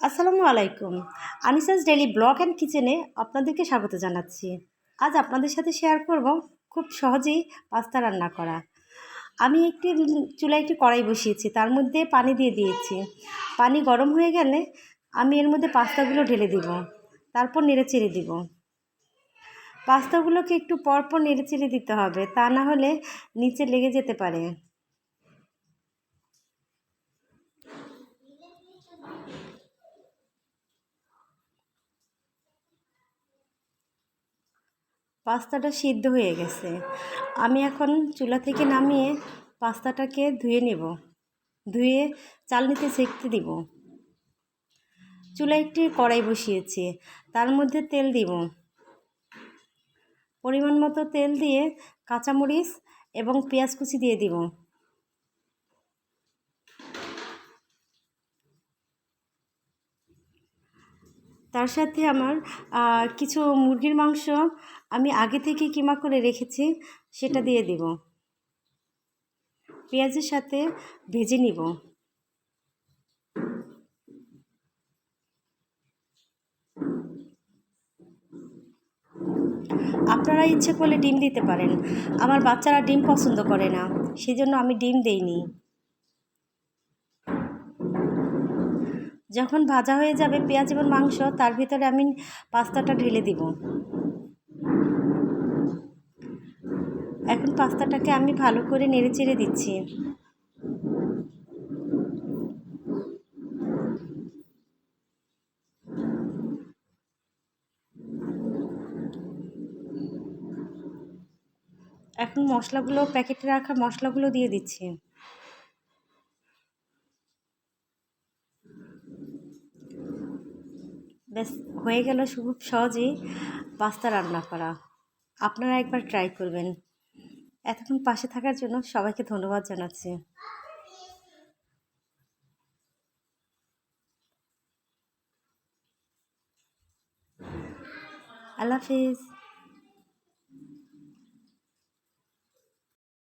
আসসালামু আলাইকুম। আনিসাস daily blog and কিচেনে আপনাদেরকে স্বাগত জানাচ্ছি। আজ আপনাদের সাথে শেয়ার করব খুব সহজেই পাস্তা রান্না করা। আমি একটি চুলায় একটি কড়াই বসিয়েছি, তার মধ্যে পানি দিয়ে দিয়েছি। পানি গরম হয়ে গেলে আমি এর মধ্যে পাস্তাগুলো ঢেলে দিব, তারপর নেড়ে চেড়ে দিব। পাস্তাগুলোকে একটু পরপর নেড়ে চেড়ে দিতে হবে, তা না হলে নিচে লেগে যেতে পারে। পাস্তাটা সিদ্ধ হয়ে গেছে। আমি এখন চুলা থেকে নামিয়ে পাস্তাটাকে ধুয়ে নেব। ধুয়ে চালনিতে সেঁকতে দিব। চুলা একটি কড়াই বসিয়েছি। তার মধ্যে তেল দিব। পরিমাণ মতো তেল দিয়ে কাঁচামরিচ এবং পেঁয়াজ কুচি দিয়ে দিব। তার সাথে আমার কিছু মুরগির মাংস আমি আগে থেকে কিমা করে রেখেছি, সেটা দিয়ে দিব। পেঁয়াজের সাথে ভেজে নিব। আপনারা ইচ্ছে করলে ডিম দিতে পারেন। আমার বাচ্চারা ডিম পছন্দ করে না, সেজন্য আমি ডিম দেইনি। যখন ভাজা হয়ে যাবে পেঁয়াজ এবং মাংস, তার ভিতরে আমি পাস্তাটা ঢেলে দিব। এখন পাস্তাটাকে আমি ভালো করে নেড়ে চেড়ে দিচ্ছি। এখন মশলাগুলো, প্যাকেটে রাখা মশলাগুলো দিয়ে দিচ্ছি। ব্যাস, হয়ে গেল খুব সহজেই পাস্তা রান্না করা। আপনারা একবার ট্রাই করবেন। এতক্ষণ পাশে থাকার জন্য সবাইকে ধন্যবাদ জানাচ্ছি। আল্লাহ হাফিজ।